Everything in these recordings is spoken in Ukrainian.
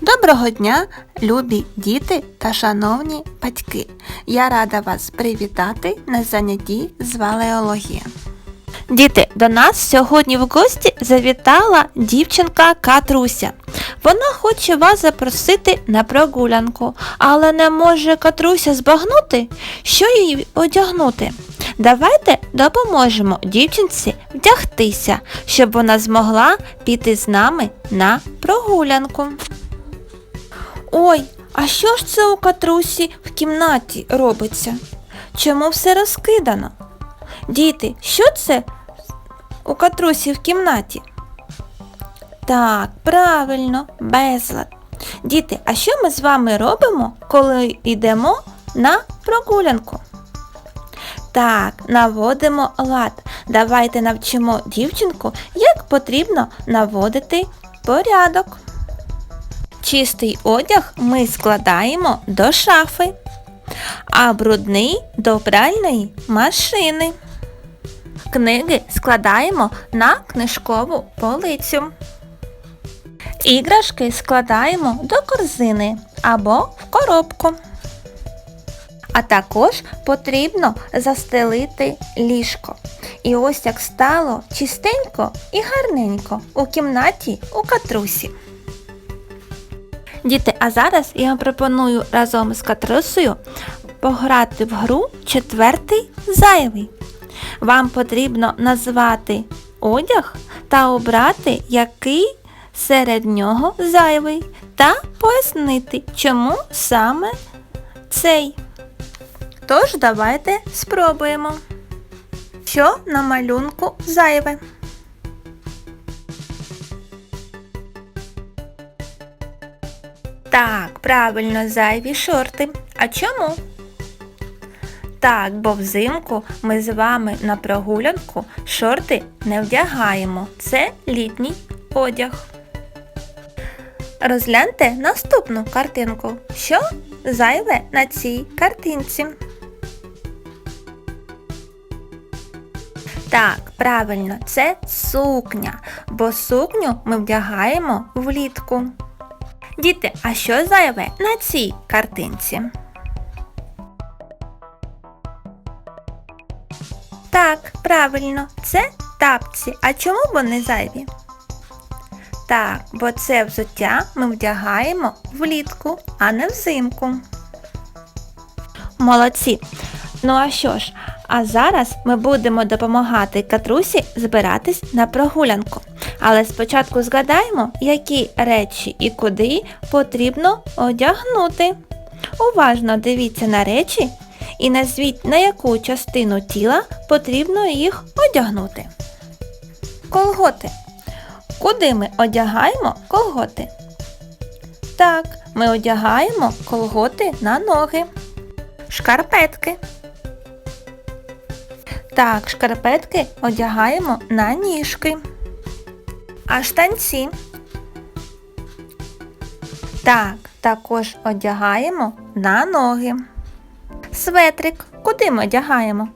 Доброго дня, любі діти та шановні батьки! Я рада вас привітати на занятті з валеології. Діти, до нас сьогодні в гості завітала дівчинка Катруся. Вона хоче вас запросити на прогулянку, але не може Катруся збагнути, що їй одягнути. Давайте допоможемо дівчинці вдягтися, щоб вона змогла піти з нами на прогулянку. Ой, а що ж це у Катрусі в кімнаті робиться? Чому все розкидано? Діти, що це у Катрусі в кімнаті? Так, правильно, безлад. Діти, а що ми з вами робимо, коли йдемо на прогулянку? Так, наводимо лад. Давайте навчимо дівчинку, як потрібно наводити порядок. Чистий одяг ми складаємо до шафи, а брудний до пральної машини. Книги складаємо на книжкову полицю. Іграшки складаємо до корзини або в коробку. А також потрібно застелити ліжко. І ось як стало чистенько і гарненько у кімнаті у катрусі. Діти, а зараз я вам пропоную разом з Катрусею пограти в гру четвертий зайвий. Вам потрібно назвати одяг та обрати, який серед нього зайвий, та пояснити, чому саме цей. Тож давайте спробуємо. Що на малюнку зайве? Так, правильно, зайві шорти. А чому? Так, бо взимку ми з вами на прогулянку шорти не вдягаємо. Це літній одяг. Розгляньте наступну картинку. Що зайве на цій картинці? Так, правильно, це сукня, бо сукню ми вдягаємо влітку. Діти, а що зайве на цій картинці? Так, правильно, це тапці. А чому вони зайві? Так, бо це взуття ми вдягаємо влітку, а не взимку. Молодці. Ну а що ж, а зараз ми будемо допомагати Катрусі збиратись на прогулянку. Але спочатку згадаємо, які речі і куди потрібно одягнути. Уважно дивіться на речі і назвіть, на яку частину тіла потрібно їх одягнути. Колготи. Куди ми одягаємо колготи? Так, ми одягаємо колготи на ноги. Шкарпетки. Так, шкарпетки одягаємо на ніжки. А штанці. Так, також одягаємо на ноги. Светрик. Куди ми одягаємо?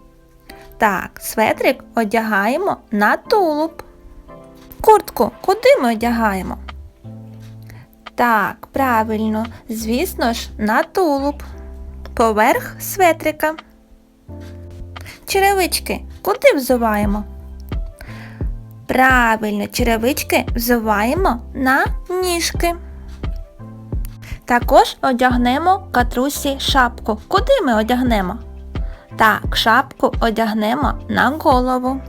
Так, светрик одягаємо на тулуб. Куртку куди ми одягаємо? Так, правильно, звісно ж, на тулуб. Поверх светрика. Черевички куди взуваємо? Правильно, черевички взуваємо на ніжки. Також одягнемо катрусі шапку. Куди ми одягнемо? Так, шапку одягнемо на голову.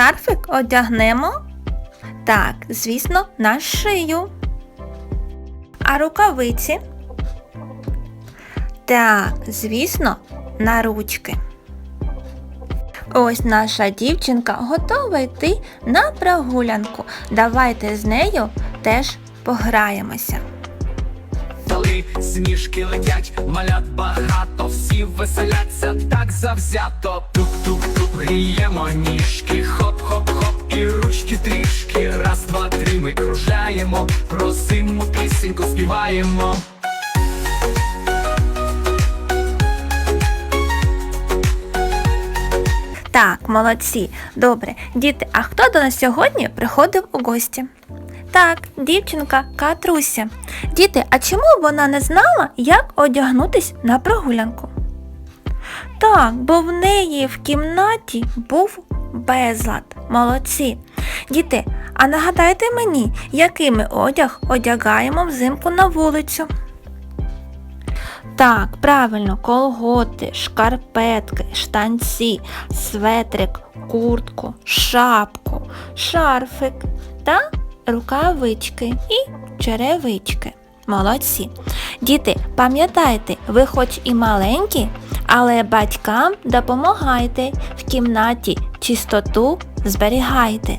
Шарфик одягнемо. Так, звісно, на шию. А рукавиці? Так, звісно, на ручки. Ось наша дівчинка готова йти на прогулянку. Давайте з нею теж пограємося. Коли сніжки летять, малят багато, всі веселяться так завзято. Тук-тук-тук, гріємо ніжки, хоп-хоп-хоп, і ручки трішки. Раз, два, три, ми кружаємо, про зиму пісеньку співаємо. Так, молодці. Добре. Діти, а хто до нас сьогодні приходив у гості? Так, дівчинка Катруся. Діти, а чому вона не знала, як одягнутись на прогулянку? Так, бо в неї в кімнаті був безлад. Молодці. Діти, а нагадайте мені, який ми одяг одягаємо взимку на вулицю? Так, правильно, колготи, шкарпетки, штанці, светрик, куртку, шапку, шарфик та рукавички і черевички. Молодці. Діти, пам'ятайте, ви хоч і маленькі, але батькам допомагайте в кімнаті чистоту зберігайте.